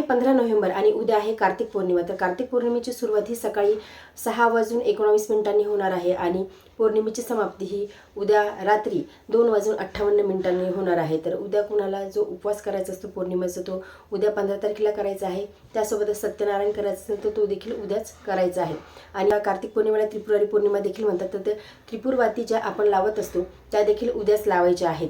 आहे पंधरा नोव्हेंबर आणि उद्या आहे कार्तिक पौर्णिमा. तर कार्तिक पौर्णिमेची सुरुवात ही सकाळी सहा वाजून एकोणावीस मिनिटांनी होणार आहे आणि पौर्णिमेची समाप्ती ही उद्या रात्री दोन वाजून अठ्ठावन्न मिनिटांनी होणार आहे. तर उद्या कुणाला जो उपवास करायचा असतो पौर्णिमेचा तो उद्या पंधरा तारखेला करायचा आहे. त्यासोबतच सत्यनारायण करायचं असेल तर तो देखील उद्याच करायचा आहे. आणि या कार्तिक पौर्णिमेला त्रिपुरारी पौर्णिमा देखील म्हणतात तर त्रिपुरवाती ज्या आपण लावत असतो त्या देखील उद्याच लावायच्या आहेत.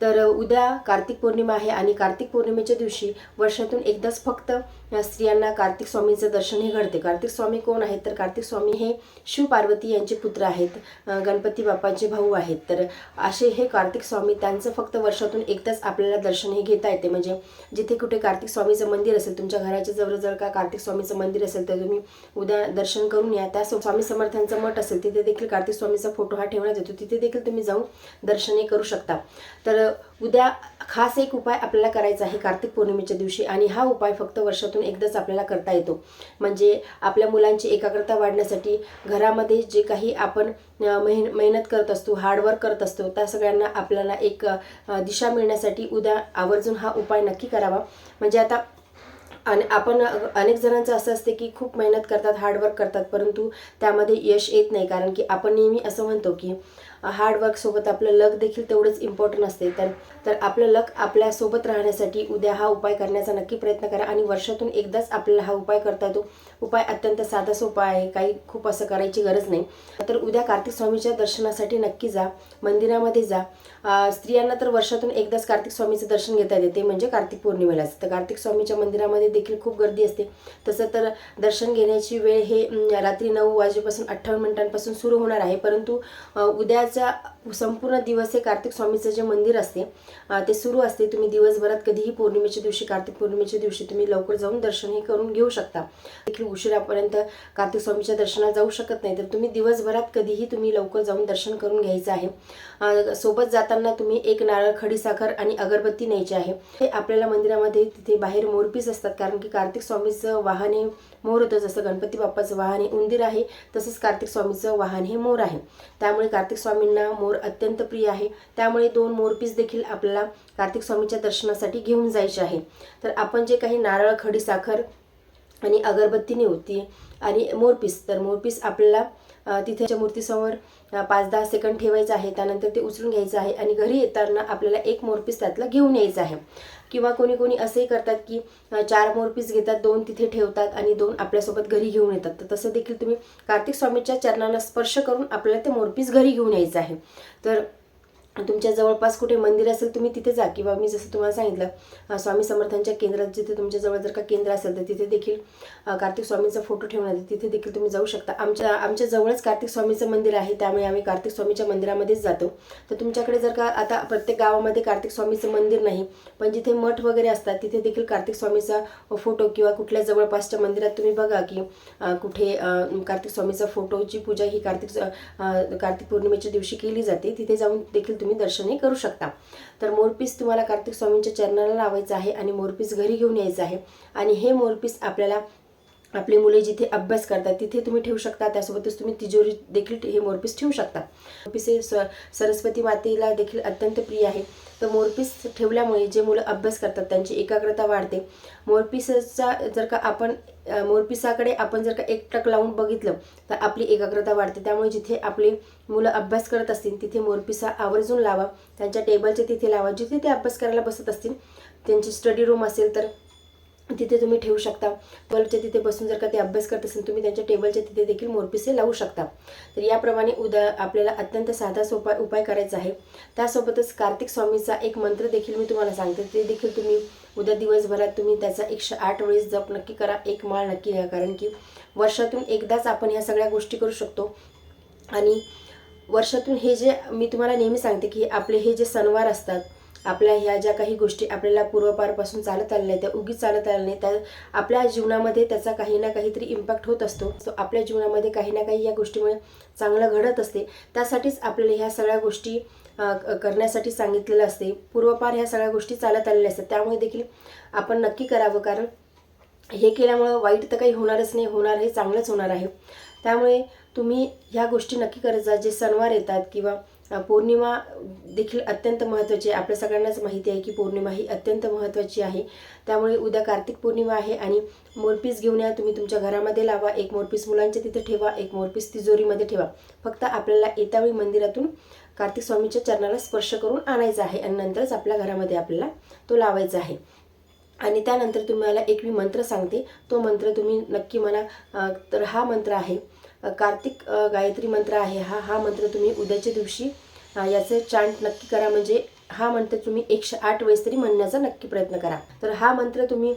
तर उद्या कार्तिक पौर्णिमा आहे आणि कार्तिक पौर्णिमेच्या दिवशी वर्षातून एकदाच फक्त या स्त्रियांना कार्तिक स्वामींचं दर्शनही घडते. कार्तिक स्वामी कोण आहेत? तर कार्तिक स्वामी हे शिव पार्वती यांचे पुत्र आहेत. गणपती बाप्पांचे भाऊ आहेत. तर असे हे कार्तिक स्वामी त्यांचं फक्त वर्षातून एकदाच आपल्याला दर्शन हे घेता येते. म्हणजे जिथे कुठे कार्तिक स्वामीचं मंदिर असेल तुमच्या घराच्या जवळ जर का कार्तिक स्वामीचं मंदिर असेल तर तुम्ही उद्या दर्शन करून या. त्या स्वामी समर्थांचं मठ असेल तिथे देखील कार्तिक स्वामीचा फोटो हा ठेवण्यात येतो. तिथे देखील तुम्ही जाऊन दर्शने करू शकता. तर उद्या खास एक उपाय आपल्याला करायचा आहे कार्तिक पौर्णिमेच्या दिवशी. आणि हा उपाय फक्त वर्षातून एकदाच आपल्याला करता येतो. म्हणजे आपल्या मुलांची एकाग्रता वाढण्यासाठी घरामध्ये जे काही आपण मेहन मेहनत करत असतो हार्डवर्क करत असतो त्या सगळ्यांना आपल्याला एक दिशा मिळण्यासाठी उद्या आवर्जून हा उपाय नक्की करावा. म्हणजे आता आणि आपण अनेक जणांचं असं असते की खूप मेहनत करतात हार्डवर्क करतात परंतु त्यामध्ये यश येत नाही. कारण की आपण नेहमी असं म्हणतो की हार्डवर्कसोबत आपलं लक देखील तेवढंच इम्पॉर्टंट असते. तर तर आपलं लक आपल्यासोबत राहण्यासाठी उद्या हा उपाय करण्याचा नक्की प्रयत्न करा आणि वर्षातून एकदाच आपल्याला हा उपाय करता येतो. उपाय अत्यंत साधा सोपा आहे काही खूप असं करायची गरज नाही. तर उद्या कार्तिक स्वामीच्या दर्शनासाठी नक्की जा मंदिरामध्ये जा. स्त्रियांना तर वर्षातून एकदाच कार्तिक स्वामीचं दर्शन घेता येते ते म्हणजे कार्तिक पौर्णिमेलाच तर कार्तिक स्वामीच्या मंदिरामध्ये देखील खूप गर्दी असते. तसं तर दर्शन घेण्याची वेळ हे रात्री नऊ वाजेपासून अठ्ठावन्न मिनिटांपासून सुरू होणार आहे. परंतु उद्या उद्याचा संपूर्ण दिवस हे कार्तिक स्वामीचं जे मंदिर असते ते सुरू असते. तुम्ही दिवसभरात कधीही पौर्णिमेच्या दिवशी कार्तिक पौर्णिमेच्या दिवशी तुम्ही लवकर जाऊन दर्शन हे करून घेऊ शकता. देखील उशिरापर्यंत कार्तिक स्वामीच्या दर्शनात जाऊ शकत नाही. तर तुम्ही दिवसभरात कधीही तुम्ही लवकर जाऊन दर्शन करून घ्यायचं आहे. सोबत जाताना तुम्ही एक नारळ खडीसाखर आणि अगरबत्ती न्यायची आहे. हे आपल्याला मंदिरामध्ये तिथे बाहेर मोरपीस असतात. कारण की कार्तिक स्वामीचं वाहन हे मोर होतं. जसं गणपती बाप्पाचं वाहन हे उंदीर आहे तसंच कार्तिक स्वामीचं वाहन हे मोर आहे. त्यामुळे कार्तिक स्वामी स्वामींना मोर अत्यंत प्रिय आहे. त्यामुळे दोन मोरपीस देखील आपल्याला कार्तिक स्वामीच्या दर्शनासाठी घेऊन जायचे आहे. तर आपण जे काही नारळ खडीसाखर आणि अगरबत्ती होती आणि मोरपीस तर मोरपीस आपल्याला तिथे मूर्तीसमोर पाच दहा सेकंड ठेवायचं आहे. त्यानंतर ते उचलून घ्यायचं आहे आणि घरी येताना आपल्याला एक मोरपीस त्यातला घेऊन यायचं आहे. किंवा कोणी कोणी असंही करतात की चार मोरपीस घेतात दोन तिथे ठेवतात आणि दोन आपल्यासोबत घरी घेऊन येतात. तर तसं देखील तुम्ही कार्तिक स्वामीच्या चरणांना स्पर्श करून आपल्याला ते मोरपीस घरी घेऊन यायचं आहे. तर तुमच्या जवळपास कुठे मंदिर असेल तुम्ही तिथे जा. किंवा मी जसं तुम्हाला सांगितलं स्वामी समर्थांच्या केंद्रात जिथे तुमच्याजवळ जर का केंद्र असेल तर तिथे देखील कार्तिक स्वामींचा फोटो ठेवण्यात आहे तिथे देखील तुम्ही जाऊ शकता. आमच्या आमच्या जवळच कार्तिक स्वामीचं मंदिर आहे. त्यामुळे आम्ही कार्तिक स्वामीच्या मंदिरामध्येच जातो. तर तुमच्याकडे जर का आता प्रत्येक गावामध्ये कार्तिक स्वामीचं मंदिर नाही पण जिथे मठ वगैरे असतात तिथे देखील कार्तिक स्वामीचा फोटो किंवा कुठल्या जवळपासच्या मंदिरात तुम्ही बघा की कुठे कार्तिक स्वामीचा फोटोची पूजा ही कार्तिक कार्तिक पौर्णिमेच्या दिवशी केली जाते. तिथे जाऊन देखील तुम्ही दर्शनही करू शकता. तर मोरपीस तुम्हाला कार्तिक स्वामींच्या चरणाला लावायचं आहे आणि मोरपीस घरी घेऊन यायचं आहे. आणि हे मोरपीस आपल्याला आपली मुले जिथे अभ्यास करतात तिथे तुम्ही ठेवू शकता. त्यासोबतच तुम्ही तिजोरी देखील हे मोरपीस ठेवू शकता. मोरपीस हे स सरस्वती मातेला देखील अत्यंत प्रिय आहे. तर मोरपीस ठेवल्यामुळे जे मुलं अभ्यास करतात त्यांची एकाग्रता वाढते. मोरपीसचा जर का आपण मोरपिसाकडे आपण जर का एक टक लावून बघितलं तर आपली एकाग्रता वाढते. त्यामुळे जिथे आपली मुलं अभ्यास करत असतील तिथे मोरपिसा आवर्जून लावा. त्यांच्या टेबलच्या तिथे लावा. जिथे ते अभ्यास करायला बसत असतील त्यांची स्टडी रूम असेल तर तिथे तुम्ही ठेवू शकता. बल्बच्या तिथे बसून जर का ते अभ्यास करत असेल तुम्ही त्यांच्या टेबलच्या तिथे देखील मोरपिसे लावू शकता. तर याप्रमाणे उद्या आपल्याला अत्यंत साधा सोपा उपाय करायचा आहे. त्यासोबतच कार्तिक स्वामीचा एक मंत्र देखील मी तुम्हाला सांगते. ते देखील तुम्ही उद्या दिवसभरात तुम्ही त्याचा एकशे आठ वेळेस जप नक्की करा एक माळ नक्की घ्या. कारण की वर्षातून एकदाच आपण ह्या सगळ्या गोष्टी करू शकतो. आणि वर्षातून हे जे मी तुम्हाला नेहमी सांगते की आपले हे जे सणवार असतात आपल्या ह्या ज्या काही गोष्टी आपल्याला पूर्वपारपासून चालत आलेल्या आहेत त्या उगीच चालत आल्या नाही त्या आपल्या जीवनामध्ये त्याचा काही ना काहीतरी इम्पॅक्ट होत असतो. सो आपल्या जीवनामध्ये काही ना काही या गोष्टीमुळे चांगलं घडत असते. त्यासाठीच आपल्याला ह्या सगळ्या गोष्टी करण्यासाठी सांगितलेलं असते. पूर्वपार ह्या सगळ्या गोष्टी चालत आलेल्या असतात. त्यामुळे देखील आपण नक्की करावं कारण हे केल्यामुळं वाईट तर काही होणारच नाही. होणार हे चांगलंच होणार आहे. त्यामुळे तुम्ही ह्या गोष्टी नक्की करत जा. जे सणवार येतात किंवा पौर्णिमा देखील अत्यंत महत्त्वाची आहे. आपल्या सगळ्यांनाच माहिती आहे की पौर्णिमा ही अत्यंत महत्त्वाची आहे. त्यामुळे उद्या कार्तिक पौर्णिमा आहे आणि मोरपीस घेऊन या. तुम्ही तुमच्या घरामध्ये लावा. एक मोरपीस मुलांच्या तिथे ठेवा. एक मोरपीस तिजोरीमध्ये ठेवा. फक्त आपल्याला येतावेळी मंदिरातून कार्तिक स्वामीच्या चरणाला स्पर्श करून आणायचा आहे आणि नंतरच आपल्या घरामध्ये आपल्याला तो लावायचा आहे. आणि त्यानंतर तुम्हाला एक मी मंत्र सांगते. तो मंत्र तुम्ही नक्की म्हणा. तर हा मंत्र आहे कार्तिक गायत्री मंत्र आहे हा. हा मंत्र तुम्ही उद्याच्या दिवशी याचे याचं चांट नक्की करा. म्हणजे हा मंत्र तुम्ही एकशे आठ वेळेस तरी म्हणण्याचा नक्की प्रयत्न करा. तर हा मंत्र तुम्ही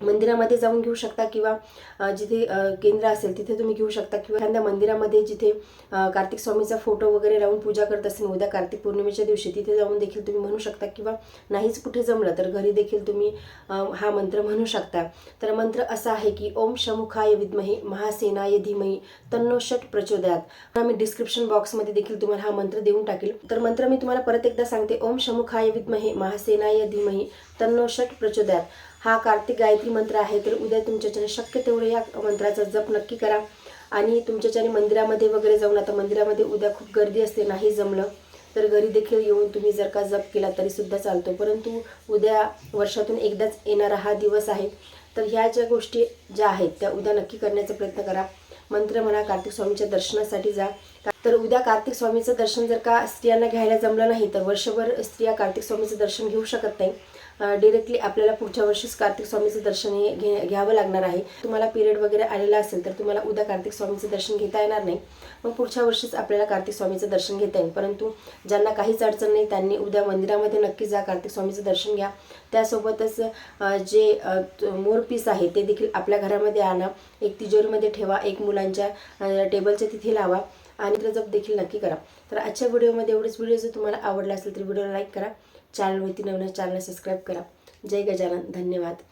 मंदिरामध्ये जाऊन घेऊ शकता किंवा जिथे केंद्र असेल तिथे तुम्ही घेऊ शकता किंवा एखाद्या मंदिरामध्ये जिथे कार्तिक स्वामीचा फोटो वगैरे लावून पूजा करत असेल उद्या कार्तिक पौर्णिमेच्या दिवशी तिथे जाऊन देखील तुम्ही म्हणू शकता किंवा नाहीच कुठे जमलं तर घरी देखील तुम्ही हा मंत्र म्हणू शकता. तर मंत्र असा आहे की ओम शमुखाय विद्महे महासेनाय धीमही तन्नो षट प्रचोदयात. मी डिस्क्रिप्शन बॉक्समध्ये देखील तुम्हाला हा मंत्र देऊन टाकेल. तर मंत्र मी तुम्हाला परत एकदा सांगते. ओम शमुखाय विद्महे महासेनाय धीमही तन्नो षट प्रचोदयात. हा कार्तिक गायत्री मंत्र आहे तर उद्या तुमच्याच्याने शक्य तेवढं या मंत्राचा जप नक्की करा. आणि तुमच्याच्याने मंदिरामध्ये वगैरे जाऊन आता मंदिरामध्ये उद्या खूप गर्दी असते नाही जमलं तर घरी देखील येऊन तुम्ही जर का जप केला तरी सुद्धा चालतो. परंतु उद्या वर्षातून एकदाच येणारा हा दिवस आहे तर ह्या ज्या गोष्टी ज्या आहेत त्या उद्या नक्की करण्याचा प्रयत्न करा. मंत्र म्हणा कार्तिक स्वामीच्या दर्शनासाठी जा. तर उद्या कार्तिक स्वामीचं दर्शन जर का स्त्रियांना घ्यायला जमलं नाही तर वर्षभर स्त्रिया कार्तिक स्वामीचं दर्शन घेऊ शकत नाही. डिरेक्टली आपल्याला पुढच्या वर्षीच कार्तिक स्वामीचं दर्शन हे घे घ्यावं लागणार आहे. तुम्हाला पिरियड वगैरे आलेला असेल तर तुम्हाला उद्या कार्तिक स्वामीचं दर्शन घेता येणार नाही. मग पुढच्या वर्षीच आपल्याला कार्तिक स्वामीचं दर्शन घेता येईल. परंतु ज्यांना काहीच अडचण नाही त्यांनी उद्या मंदिरामध्ये नक्की जा कार्तिक स्वामीचं दर्शन घ्या. त्यासोबतच जे मोर पीस मोरपीस आहे ते देखील आपल्या घरामध्ये आणा. एक तिजोरीमध्ये ठेवा एक मुलांच्या टेबलच्या तिथे लावा आणि तर जप देखील नक्की करा. तर आजच्या व्हिडिओमध्ये एवढेच. व्हिडिओ जर तुम्हाला आवडला असेल तर व्हिडिओला लाईक करा. चॅनलवरती नवीन चॅनल सबस्क्राईब करा. जय गजानन. धन्यवाद.